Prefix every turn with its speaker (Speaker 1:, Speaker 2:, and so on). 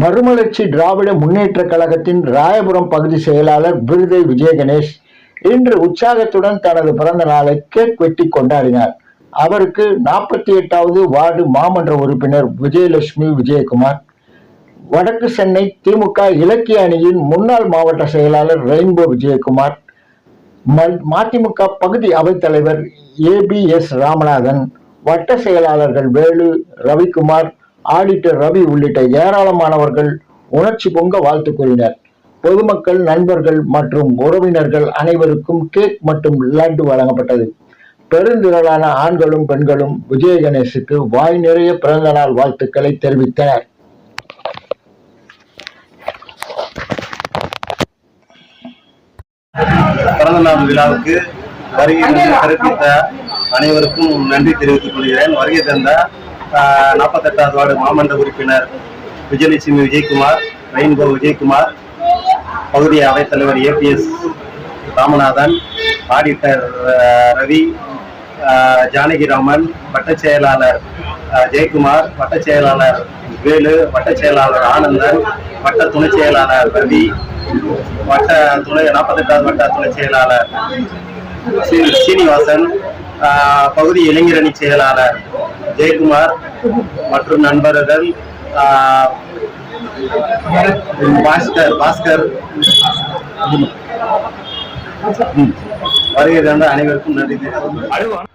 Speaker 1: மறுமலர்ச்சி திராவிட முன்னேற்ற கழகத்தின் ராயபுரம் பகுதி செயலாளர் விருதை விஜயகணேஷ் இன்று உற்சாகத்துடன் தனது பிறந்த நாளை கேக் வெட்டி கொண்டாடினார். அவருக்கு நாற்பத்தி எட்டாவது வார்டு மாமன்ற உறுப்பினர் விஜயலட்சுமி விஜயகுமார் வடக்கு சென்னை திமுக இலக்கிய அணியின் முன்னாள் மாவட்ட செயலாளர் ரெயின்போ விஜயகுமார் மதிமுக பகுதி அவைத்தலைவர் ஏபிஎஸ் ராமநாதன் வட்ட செயலாளர்கள் வேலு ரவிக்குமார் ஆடிட்டர் ரவி உள்ளிட்ட ஏராளமானவர்கள் உணர்ச்சி பொங்க வாழ்த்து கூறினர். பொதுமக்கள் நண்பர்கள் மற்றும் உறவினர்கள் அனைவருக்கும் கேக் மற்றும் லட்டு வழங்கப்பட்டது. பெருந்திரளான ஆண்களும் பெண்களும் விஜய கணேசுக்கு வாய் நிறைய பிறந்தநாள் வாழ்த்துக்களை தெரிவித்தனர்.
Speaker 2: பிறந்த நாள் விழாவுக்கு வருகை தந்து அனைவருக்கும் நன்றி தெரிவித்துக் கொள்கிறேன். வருகை தந்த நாற்பத்தெட்டாவது வார்டு மாமன்ற உறுப்பினர் விஜயலட்சுமி விஜயகுமார் ரெயின்போ விஜயகுமார் பகுதி அவைத்தலைவர் ஏபிஎஸ் ராமநாதன் ஆடிட்டர் ரவி ஜானகிராமன் வட்டச் செயலாளர் ஜெயக்குமார் வட்டச் செயலாளர் வேலு வட்டச் செயலாளர் ஆனந்தன் வட்ட துணைச் செயலாளர் ரவி வட்ட துணை நாற்பத்தெட்டாவது வட்ட துணை செயலாளர் சீ- சீனிவாசன் பகுதி இளைஞரணி செயலாளர் ஜெயக்குமார் மற்றும் நண்பர்கள் ஆஹ், பாஸ்கர் பாஸ்கர். வருகை அனைவருக்கும் நன்றி. தெரிவித்துக்